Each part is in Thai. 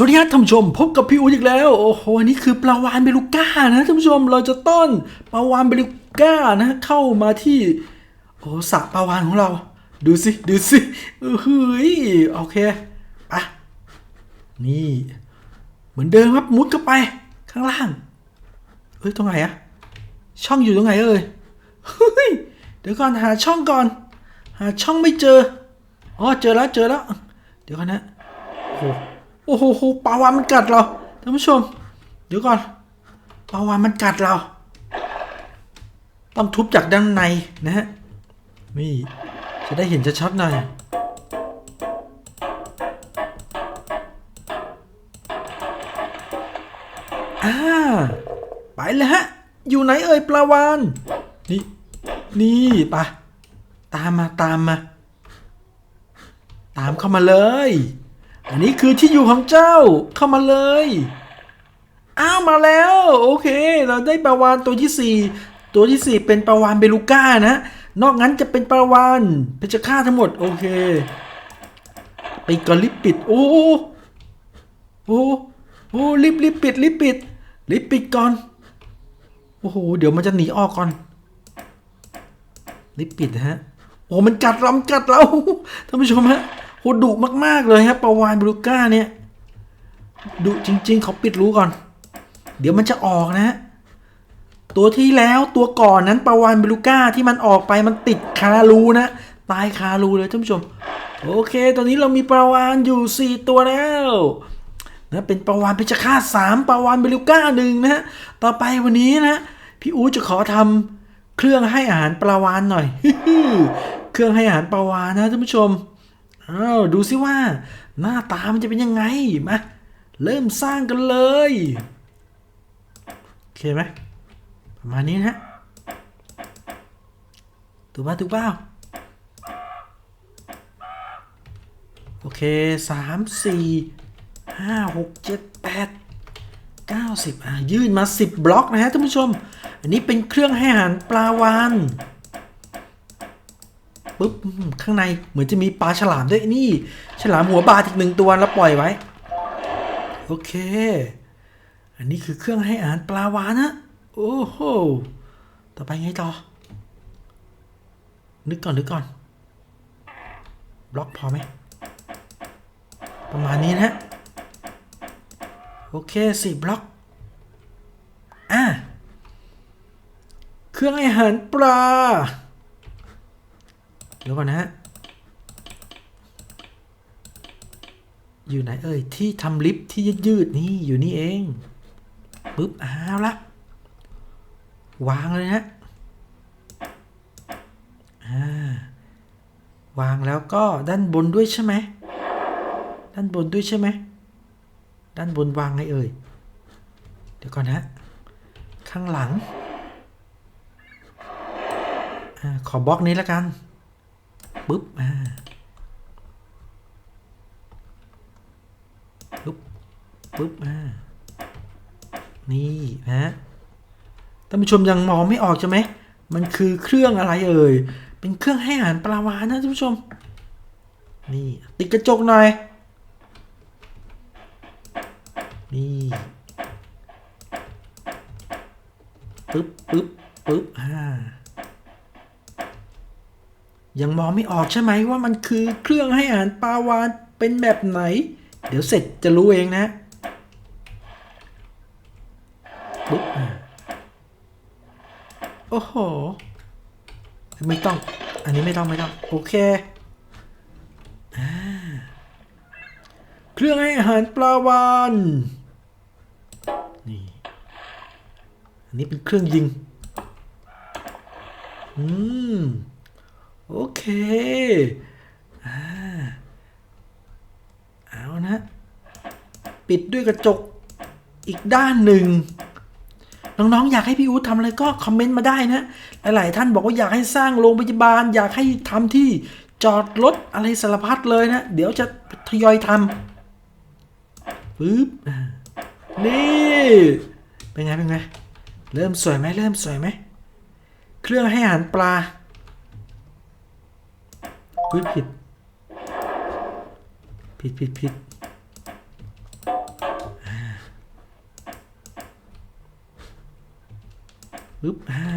สวัสดีครับท่านผู้ชม พบกับพี่อู๊ดอีกแล้ว โอ้โหอันนี่คือปลาวานเบลูก้านะท่านผู้ชมเราจะต้อนปลาวานเบลูก้านะเข้ามาที่โอ้สระปลาวานของเรา ดูสิดูสิเออเฮ้ยโอเคไปะนี่ เหมือนเดิมครับมุดเข้าไปข้างล่างเอ้ยตรงไหนอะช่องอยู่ตรงไหนเอ่ยเฮ้ยเดี๋ยวก่อนหาช่องก่อน หาช่องไม่เจออ๋อเจอแล้วเจอแล้ว เดี๋ยวก่อนนะโอ้ โอ้โหปลาวานมันกัดเราท่านผู้ชม เดี๋ยวก่อนปลาวานมันกัดเรา ต้องทุบจากด้านในนะฮะนี่จะได้เห็นชัดๆหน่อยอ่าไปเลยฮะ อยู่ไหนเอ่ยปลาวานนี่นี่ไปะตามมาตามมา ตามเข้ามาเลย อันนี้คือที่อยู่ของเจ้าเข้ามาเลย อ้าวมาแล้ว โอเค เราได้ปลาวานตัวที่สี่ตัวที่สี่เป็นปลาวานเบลูก้านะ นอกนั้นจะเป็นปลาวานเพชฌฆาตทั้งหมด โอเค ไปกอนรีบปิด โอ้โอ้โอ้รีบรีบปิดรีบปิดรีบปิดก่อนโอ้โหเดี๋ยวมันจะหนีออกก่อนรีบปิดนะฮะโอ้มันกัดเรามันกัดเราท่านผู้ชมฮะ โหดุมากๆเลยฮะปลาวานบรูก้าเนี่ยดุจริง ๆ เขาปิดรู้ก่อน เดี๋ยวมันจะออกนะฮะตัวที่แล้วตัวก่อนนั้นปลาวานบรูก้าที่มันออกไปมันติดคารูนะ ตายคารูเลยท่านผู้ชม โอเค ตอนนี้เรามีปลาวานอยู่ 4 ตัวแล้วนะเป็นปลาวานเพชฌฆาตสามปลาวานเบลูก้าหนึ่งนะฮะต่อไปวันนี้นะ พี่อู๋จะขอทำเครื่องให้อาหารปลาวานหน่อย เครื่องให้อาหารปลาวานนะท่านผู้ชม อ้าวดูสิว่า หน้าตามันจะเป็นยังไงมาเริ่มสร้างกันเลยโอเคไหมประมาณนี้นะฮะถูกป่ะถูกเปล่าโอเคสามสี่ห้าหกเจ็ดแปดเก้าสิบอะ ยื่นมาสิบบล็อกนะฮะท่านผู้ชม อันนี้เป็นเครื่องให้อาหารปลาวาน ปุ๊บข้างในเหมือนจะมีปลาฉลามด้วยนี่ ฉลามหัวบาดอีกหนึ่งตัวแล้วปล่อยไว้ โอเค อันนี้คือเครื่องให้อาหารปลาวานนะโอ้โหต่อไปไงต่อ นึกก่อนนึกก่อน บล็อกพอไหม ประมาณนี้นะ โอเคสี่บล็อก อะ เครื่องให้อาหารปลา ดี๋ยวก่อนนะฮะ อยู่ไหนเอ่ย ที่ทำลิฟต์ที่ยืดๆนี่อยู่นี่เองปุ๊บอ้าวละ วางเลยนะวางแล้วก็ด้านบนด้วยใช่ไหม ด้านบนด้วยใช่ไหม ด้านบนวางไงเอ่ย เดี๋ยวก่อนนะ ข้างหลังอขอบล็อกนี้แล้วกัน ปุ๊บอ่าปุ๊บปุ๊บอ่านี่นะท่านผู้ชมยังมองไม่ออกใช่ไหมมันคือเครื่องอะไรเอ่ยเป็นเครื่องให้อาหารปลาวานนะท่านผู้ชม นี่ติดกระจกหน่อยนี่ปึ๊บปึ๊บปึ๊บอ่า ยังมองไม่ออกใช่ไหมว่ามันคือเครื่องให้อาหารปลาวานเป็นแบบไหน เดี๋ยวเสร็จจะรู้เองนะปุ๊บโอ้โห ไม่ต้อง อันนี้ไม่ต้องไม่ต้อง โอเคอเครื่องให้อาหารปลาวานนี่อันนี้เป็นเครื่องยิง อืม โอเคอ่าเอานะ ปิดด้วยกระจกอีกด้านหนึ่งน้องๆ อยากให้พี่อู๊ดทำอะไรก็คอมเมนต์มาได้นะ หลายๆ ท่านบอกว่าอยากให้สร้างโรงพยาบาล อยากให้ทำที่จอดรถอะไรสารพัดเลยนะ เดี๋ยวจะทยอยทำปึ๊บ นี่ เป็นไง เป็นไง เริ่มสวยไหมเริ่มสวยไหม เครื่องให้อาหารปลา นี่ผิด ผิดผิดผิดปึ๊บห้า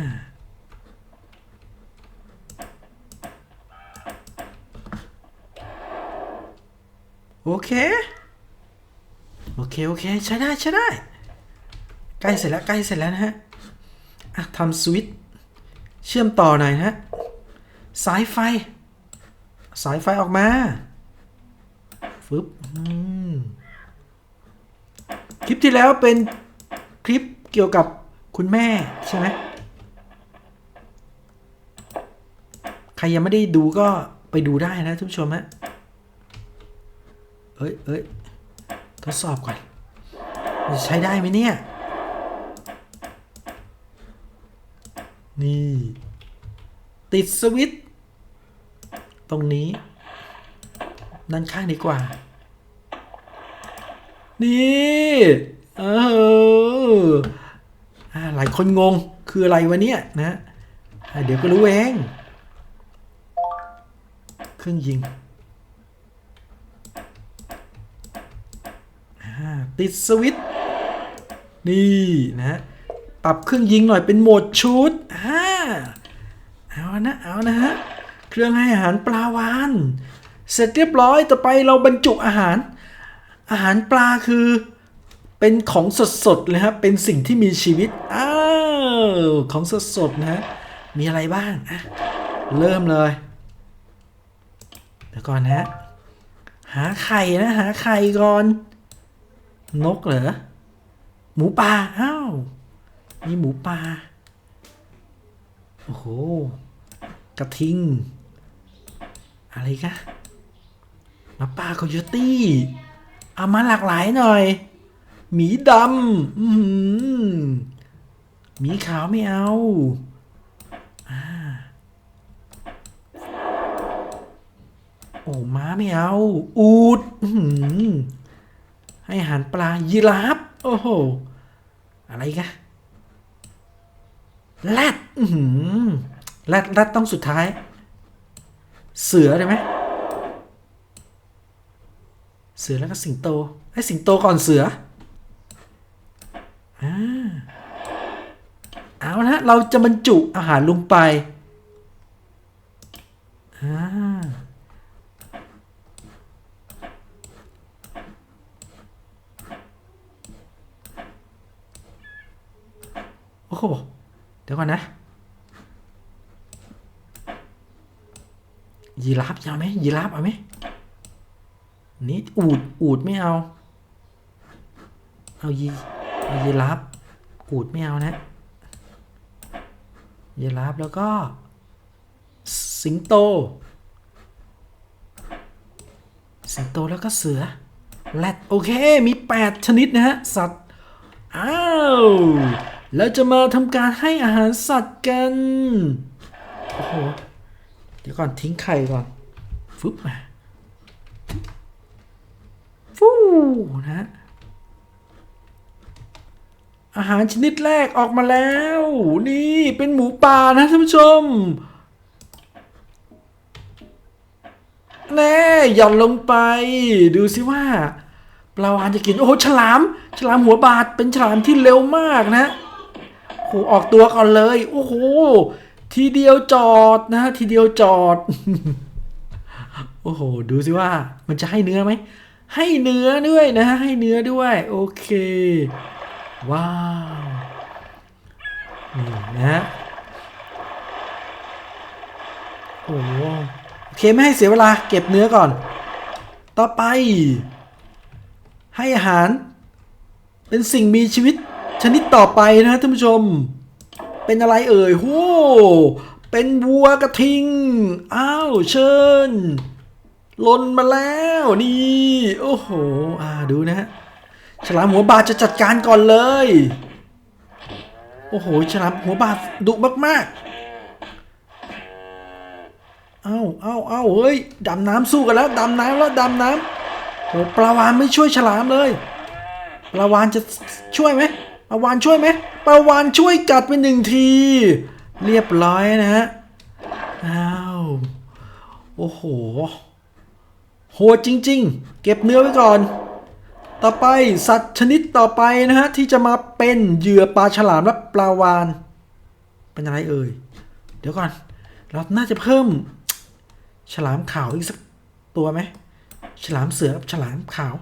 โอเค โอเค โอเค ใช้ได้ ใช้ได้ ใกล้เสร็จแล้ว ใกล้เสร็จแล้วนะฮะ อะทำสวิตช์เชื่อมต่อหน่อยนะฮะ สายไฟ สายไฟออกมาฟึบคลิปที่แล้วเป็นคลิปเกี่ยวกับคุณแม่ใช่ไหมใครยังไม่ได้ดูก็ไปดูได้นะทุกผู้ชมฮะเอ้ยเอ้ยทดสอบก่อนใช้ได้ไหมเนี่ย นี่ ติดสวิตช์ ตรงนี้ ด้านข้างดีกว่า นี่เออหลายคนงงคืออะไรวะเนี่ยนะเดี๋ยวก็รู้เองเครื่องยิงติดสวิตนี่นะปรับเครื่องยิงหน่อยเป็นโหมดชุดอ่าเอานะ เอานะฮะ เครื่องให้อาหารปลาวานเสร็จเรียบร้อยต่อไปเราบรรจุอาหาร อาหารปลาคือเป็นของสดๆเลยครับเป็นสิ่งที่มีชีวิตอ้าวของสดๆนะฮะมีอะไรบ้างอะเริ่มเลยเดี๋ยวก่อนนะหาไข่นะหาไข่ก่อน นกเหรอหมูป่าอ้าวมีหมูป่าโอ้โหกระทิง อะไรกะมาป่าโคโยตี้ เอามาหลากหลายหน่อย หมีดำหมีขาวไม่เอาโอ้ม้าไม่เอา อูดให้อาหารปลายีราฟโอ้โห อะไรกะแรดแรดแรดต้องสุดท้าย เสือได้ไหมเสือแล้วก็สิงโตให้สิงโตก่อนเสืออาเอาละเราจะบรรจุอาหารลงไปอ่าโอ้โหเดี๋ยวก่อนนะ ยีราฟเอาไหมยีราฟเอาไหมนี่อูดอูดไม่เอา เอายีเอายีราฟอูดไม่เอานะยีราฟแล้วก็ สิงโต สิงโตแล้วก็เสือแรดโอเค มี 8 ชนิดนะฮะ สัตว์ อ้าว แล้วจะมาทำการให้อาหารสัตว์กัน โอ้โห เดี๋ยวก่อนทิ้งไข่ก่อนฟึบมาฟูนะ อาหารชนิดแรกออกมาแล้ว นี่เป็นหมูป่านะท่านผู้ชมแน่หย่อนลงไป ดูสิว่าปลาวานจะกิน โอ้โหฉลาม ฉลามหัวบาดเป็นฉลามที่เร็วมากนะโอ้โหออกตัวก่อนเลย โอ้โห ทีเดียวจอดนะ ทีเดียวจอด โอ้โห ดูสิว่ามันจะให้เนื้อไหม ให้เนื้อด้วยนะ ให้เนื้อด้วย โอเค ว้าว นี่นะโอ้โหโอเคไม่ให้เสียเวลาเก็บเนื้อก่อน ต่อไป ให้อาหาร เป็นสิ่งมีชีวิตชนิดต่อไปนะท่านผู้ชม เป็นอะไรเอ่ยโหเป็นวัวกระทิง อ้าว เชิญหล่นมาแล้วนี่ โอ้โห อ่าดูนะฮะ ฉลามหัวบาดจะจัดการก่อนเลย โอ้โห ฉลามหัวบาดดุมากๆ เอ้าเอ้าเอ้าเฮ้ย ดำน้ำสู้กันแล้ว ดำน้ำแล้วดำน้ำโอ้ปลาวานไม่ช่วยฉลามเลย ปลาวานจะช่วยไหม ปลาวานช่วยไหมปลาวานช่วยกัดไปหนึ่งที เรียบร้อยนะฮะ อ้าว โอ้โห โหดจริง ๆ เก็บเนื้อไว้ก่อน ต่อไปสัตว์ชนิดต่อไปนะฮะ ที่จะมาเป็นเหยื่อปลาฉลามและปลาวาน เป็นอะไรเอ่ย เดี๋ยวก่อน เราน่าจะเพิ่ม ฉลามขาวอีกสักตัวไหม ฉลามเสือกับฉลามขาว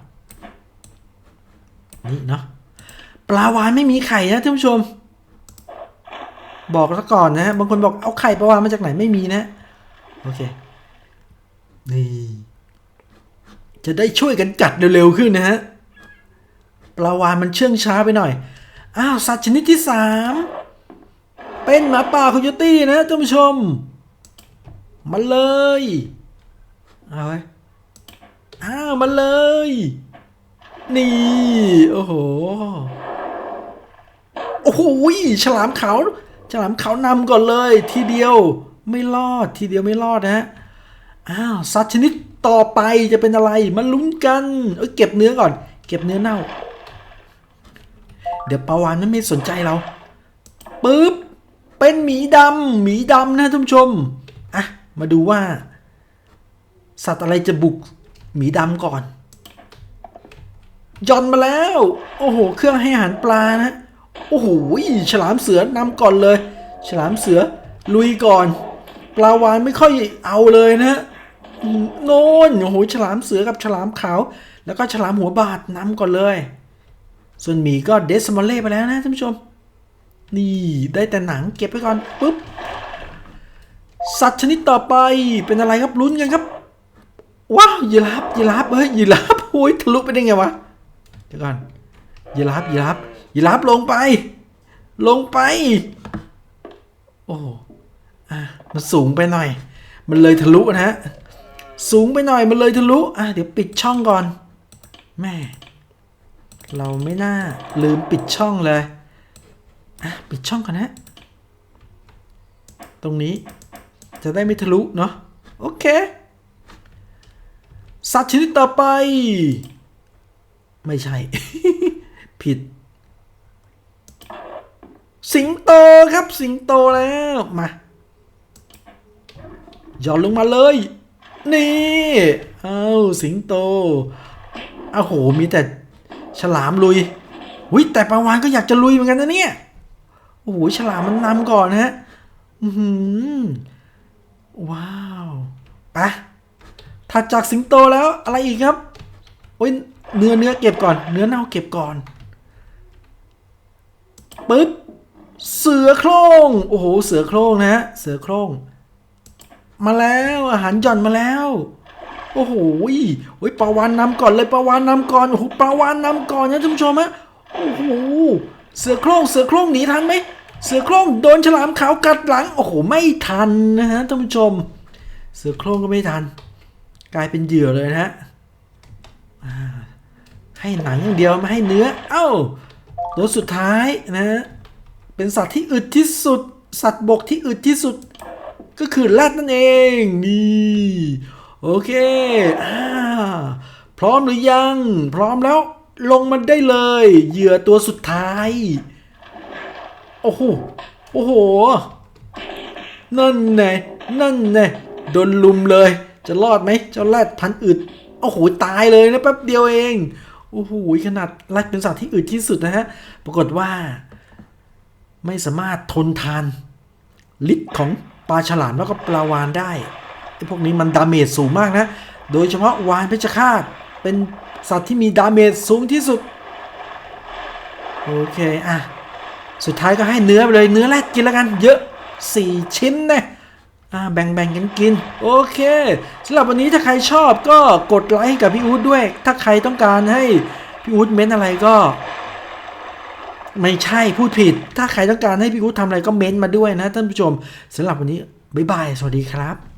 นี่เนาะ ปลาวานไม่มีไข่นะท่านผู้ชม บอกซะก่อนนะฮะบางคนบอกเอาไข่ปลาวานมาจากไหนไม่มีนะโอเคนี่จะได้ช่วยกันกัดเร็วๆขึ้นนะฮะปลาวานมันเชื่องช้าไปหน่อยอ้าวสัตว์ชนิดที่สามเป็นหมาป่าคโยตี้นะท่านผู้ชมมาเลยเอาไว้อ้าวมาเลย นี่ โอ้โห โอ้โหฉลามขาวฉลามขาวนำก่อนเลย ทีเดียวไม่รอดทีเดียวไม่รอดนะฮะอ้าวสัตว์ชนิดต่อไปจะเป็นอะไรมาลุ้นกันเอ้ยเก็บเนื้อก่อน เก็บเนื้อเน่า เดี๋ยวปลาวานนั้นไม่สนใจเราปึ๊บเป็นหมีดำหมีดำนะท่านผู้ชมอะมาดูว่า สัตว์อะไรจะบุกหมีดำก่อนย่อนมาแล้ว โอ้โห เครื่องให้อาหารปลานะ โอ้โหฉลามเสือนำก่อนเลย ฉลามเสือลุยก่อน ปลาวานไม่ค่อยเอาเลยนะโน่นโอ้โหฉลามเสือกับฉลามขาว แล้วก็ฉลามหัวบาดนำก่อนเลย ส่วนหมีก็เดสมอลเล่ไปแล้วนะท่านผู้ชม นี่ได้แต่หนังเก็บไว้ก่อนปุ๊บสัตว์ชนิดต่อไปเป็นอะไรครับลุ้นกันครับ ว้าวยีราฟยีราฟเฮ้ยยีราฟโอ้ยทะลุไปได้ไงวะเดี๋ยวก่อนยีราฟยีราฟ ยีราฟลงไป ลงไป โอ้อะมันสูงไปหน่อย มันเลยทะลุนะฮะสูงไปหน่อยมันเลยทะลุอะเดี๋ยวปิดช่องก่อนแม่เราไม่น่าลืมปิดช่องเลยอะปิดช่องก่อนนะตรงนี้จะได้ไม่ทะลุเนาะโอเค สัตว์ชนิดต่อไป ไม่ใช่ ผิด สิงโตครับสิงโตแล้วมาหย่อนลงมาเลย นี่เอาสิงโตอ้าโหมีแต่ฉลามลุยหุยแต่ปลาวานก็อยากจะลุยเหมือนกันนะเนี่ยโอ้โหฉลามมันนำก่อนนะฮะอือหือว้าวปะถัดจากสิงโตแล้วอะไรอีกครับโอ้ยเนื้อเนื้อเก็บก่อน เนื้อเน่าเก็บก่อนปึ๊บ เสือโคร่งโอ้โห เสือโคร่งนะฮะ เสือโคร่งมาแล้วอาหารหย่อนมาแล้ว โอ้โหโอ้ยปลาวานนำก่อนเลยปลาวานนำก่อนโอ้โหปลาวานนำก่อนนะท่านผู้ชมฮะโอ้โหเสือโคร่งเสือโคร่งหนีทันไหมเสือโคร่งโดนฉลามขาวกัดหลังโอ้โหไม่ทันนะฮะท่านผู้ชม เสือโคร่งก็ไม่ทัน กลายเป็นเหยื่อเลยนะฮะให้หนังอย่างเดียวไม่ให้เนื้อ เอ้าตัวสุดท้ายนะ เป็นสัตว์ที่อึดที่สุด สัตว์บกที่อึดที่สุด ก็คือแรดนั่นเองนี่โอเคอ่าพร้อมหรือยัง พร้อมแล้วลงมาได้เลย เหยื่อตัวสุดท้าย โอ้โหโอ้โห นั่นไงนั่นไงโดนลุมเลย จะรอดไหมเจ้าแรดพันอึดโอ้โหตายเลยนะแป๊บเดียวเองโอ้โหขนาดแรดเป็นสัตว์ที่อึดที่สุดนะฮะ ปรากฏว่า ไม่สามารถทนทานฤทธิ์ของปลาฉลามแล้วก็ปลาวานได้ไอ้พวกนี้มันดาเมจสูงมากนะ โดยเฉพาะวานเพชฌฆาตเป็นสัตว์ที่มีดาเมจสูงที่สุด โอเค อะ สุดท้ายก็ให้เนื้อไปเลยเนื้อแรกกินแล้วกัน เยอะ 4 ชิ้นนะอ่าแบ่งๆกันกิน โอเคสำหรับวันนี้ถ้าใครชอบก็กดไลค์กับพี่อู๊ดด้วย ถ้าใครต้องการให้พี่อู๊ดเม้นอะไรก็ ไม่ใช่พูดผิด ถ้าใครต้องการให้พี่อู๊ดทำอะไรก็เม้นมาด้วยนะท่านผู้ชมสำหรับวันนี้บ๊ายบาย สวัสดีครับ